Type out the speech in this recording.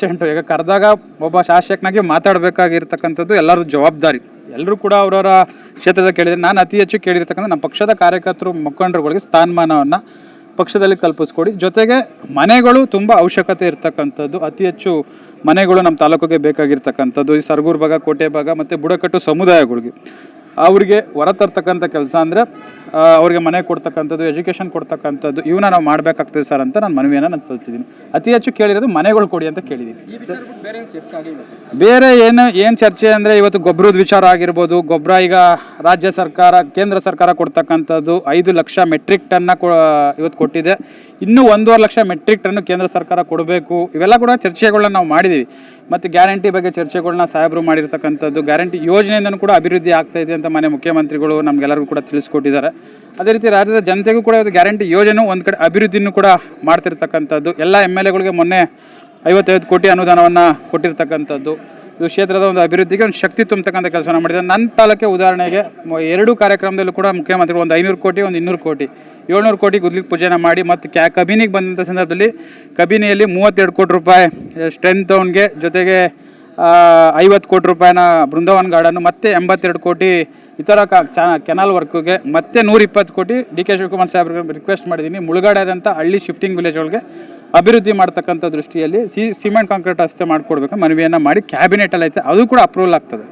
Scent ಈಗ ಕರೆದಾಗ ಒಬ್ಬ ಶಾಸಕನಾಗಿ ಮಾತಾಡಬೇಕಾಗಿರ್ತಕ್ಕಂಥದ್ದು ಎಲ್ಲರೂ ಜವಾಬ್ದಾರಿ. ಎಲ್ಲರೂ ಕೂಡ ಅವರವರ ಕ್ಷೇತ್ರದ ಕೇಳಿದರೆ ನಾನು ಅತಿ ಹೆಚ್ಚು ಕೇಳಿರ್ತಕ್ಕಂಥ ನಮ್ಮ ಪಕ್ಷದ ಕಾರ್ಯಕರ್ತರು, ಮುಖಂಡರುಗಳಿಗೆ ಸ್ಥಾನಮಾನವನ್ನು ಪಕ್ಷದಲ್ಲಿ ಕಲ್ಪಿಸ್ಕೊಡಿ. ಜೊತೆಗೆ ಮನೆಗಳು ತುಂಬ ಅವಶ್ಯಕತೆ ಇರ್ತಕ್ಕಂಥದ್ದು. ಅತಿ ಹೆಚ್ಚು ಮನೆಗಳು ನಮ್ಮ ತಾಲೂಕಿಗೆ ಬೇಕಾಗಿರ್ತಕ್ಕಂಥದ್ದು. ಈ ಸರ್ಗೂರು ಭಾಗ, ಕೋಟೆ ಭಾಗ ಮತ್ತು ಬುಡಕಟ್ಟು ಸಮುದಾಯಗಳಿಗೆ. ಅವರಿಗೆ ಹೊರತರ್ತಕ್ಕಂಥ ಕೆಲಸ ಅಂದರೆ ಅವ್ರಿಗೆ ಮನೆ ಕೊಡ್ತಕ್ಕಂಥದ್ದು ಎಜುಕೇಷನ್ ಕೊಡ್ತಕ್ಕಂಥದ್ದು ಇವನ್ನ ನಾವು ಮಾಡಬೇಕಾಗ್ತದೆ ಸರ್ ಅಂತ ನಾನು ಮನವಿಯನ್ನು ನಾನು ಸಲ್ಲಿಸಿದ್ದೀನಿ. ಅತಿ ಹೆಚ್ಚು ಕೇಳಿರೋದು ಮನೆಗಳು ಕೊಡಿ ಅಂತ ಕೇಳಿದ್ದೀನಿ. ಬೇರೆ ಏನು ಏನು ಚರ್ಚೆ ಅಂದರೆ ಇವತ್ತು ಗೊಬ್ಬರದ ವಿಚಾರ ಆಗಿರ್ಬೋದು ಗೊಬ್ಬರ ಈಗ ರಾಜ್ಯ ಸರ್ಕಾರ ಕೇಂದ್ರ ಸರ್ಕಾರ ಕೊಡ್ತಕ್ಕಂಥದ್ದು ಐದು ಲಕ್ಷ ಮೆಟ್ರಿಕ್ ಟನ್ನ ಕೊ ಇವತ್ತು ಕೊಟ್ಟಿದೆ. ಇನ್ನೂ ಒಂದೂವರೆ ಲಕ್ಷ ಮೆಟ್ರಿಕ್ ಟನ್ನು ಕೇಂದ್ರ ಸರ್ಕಾರ ಕೊಡಬೇಕು. ಇವೆಲ್ಲ ಕೂಡ ಚರ್ಚೆಗಳನ್ನ ನಾವು ಮಾಡಿದ್ದೀವಿ. ಮತ್ತು ಗ್ಯಾರಂಟಿ ಬಗ್ಗೆ ಚರ್ಚೆಗಳನ್ನ ಸಾಹೇಬರು ಮಾಡಿರ್ತಕ್ಕಂಥದ್ದು, ಗ್ಯಾರಂಟಿ ಯೋಜನೆಯಿಂದನೂ ಕೂಡ ಅಭಿವೃದ್ಧಿ ಆಗ್ತಾ ಇದೆ ಅಂತ ಮನೆ ಮುಖ್ಯಮಂತ್ರಿಗಳು ನಮಗೆಲ್ಲರಿಗೂ ಕೂಡ ತಿಳಿಸ್ಕೊಟ್ಟಿದ್ದಾರೆ. ಅದೇ ರೀತಿ ರಾಜ್ಯದ ಜನತೆಗೂ ಕೂಡ ಇವತ್ತು ಗ್ಯಾರಂಟಿ ಯೋಜನೆ ಒಂದು ಕಡೆ ಅಭಿವೃದ್ಧಿನೂ ಕೂಡ ಮಾಡ್ತಿರ್ತಕ್ಕಂಥದ್ದು. ಎಲ್ಲ ಎಂ ಎಲ್ ಎಗಳಿಗೆ ಮೊನ್ನೆ ಐವತ್ತೈದು ಕೋಟಿ ಅನುದಾನವನ್ನು ಕೊಟ್ಟಿರ್ತಕ್ಕಂಥದ್ದು. ಇದು ಕ್ಷೇತ್ರದ ಒಂದು ಅಭಿವೃದ್ಧಿಗೆ ಒಂದು ಶಕ್ತಿ ತುಂಬತಕ್ಕಂಥ ಕೆಲಸವನ್ನು ಮಾಡಿದೆ. ನನ್ನ ತಾಲೂಕೆ ಉದಾಹರಣೆಗೆ ಎರಡು ಕಾರ್ಯಕ್ರಮದಲ್ಲೂ ಕೂಡ ಮುಖ್ಯಮಂತ್ರಿಗಳು ಒಂದು ಐನೂರು ಕೋಟಿ, ಒಂದು ಇನ್ನೂರು ಕೋಟಿ, ಏಳ್ನೂರು ಕೋಟಿ ಗುದ್ಲಿಗೆ ಪೂಜೆನ ಮಾಡಿ ಮತ್ತು ಕ್ಯಾ ಕಬಿನಿಗೆ ಬಂದಂಥ ಸಂದರ್ಭದಲ್ಲಿ ಕಬಿನಿಯಲ್ಲಿ ಮೂವತ್ತೆರಡು ಕೋಟಿ ರೂಪಾಯಿ ಸ್ಟ್ರೆಂತ್ ಅವನಿಗೆ ಜೊತೆಗೆ ಐವತ್ತು ಕೋಟಿ ರೂಪಾಯಿನ ಬೃಂದಾವನ್ ಗಾರ್ಡನ್ನು ಮತ್ತು ಎಂಬತ್ತೆರಡು ಕೋಟಿ ಇತರ ಕ ಚಾ ಕೆನಾಲ್ ವರ್ಕ್ಗೆ ಮತ್ತೆ ನೂರಿಪ್ಪತ್ತು ಕೋಟಿ ಡಿ ಕೆ ಶಿವಕುಮಾರ್ ಸಾಹೇಬ್ರಿಗೆ ರಿಕ್ವೆಸ್ಟ್ ಮಾಡಿದ್ದೀನಿ. ಮುಳುಗಡೆಯಾದಂಥ ಹಳ್ಳಿ ಶಿಫ್ಟಿಂಗ್ ವಿಲೇಜ್ಗಳಿಗೆ ಅಭಿವೃದ್ಧಿ ಮಾಡ್ತಕ್ಕಂಥ ದೃಷ್ಟಿಯಲ್ಲಿ ಸಿ ಸಿಮೆಂಟ್, ಕಾಂಕ್ರೀಟ್ ರಸ್ತೆ ಮಾಡಿಕೊಡ್ಬೇಕು, ಮನವಿಯನ್ನು ಮಾಡಿ ಕ್ಯಾಬಿನೆಟಲ್ಲಿ ಐತೆ, ಅದು ಕೂಡ ಅಪ್ರೂವಲ್ ಆಗ್ತದೆ.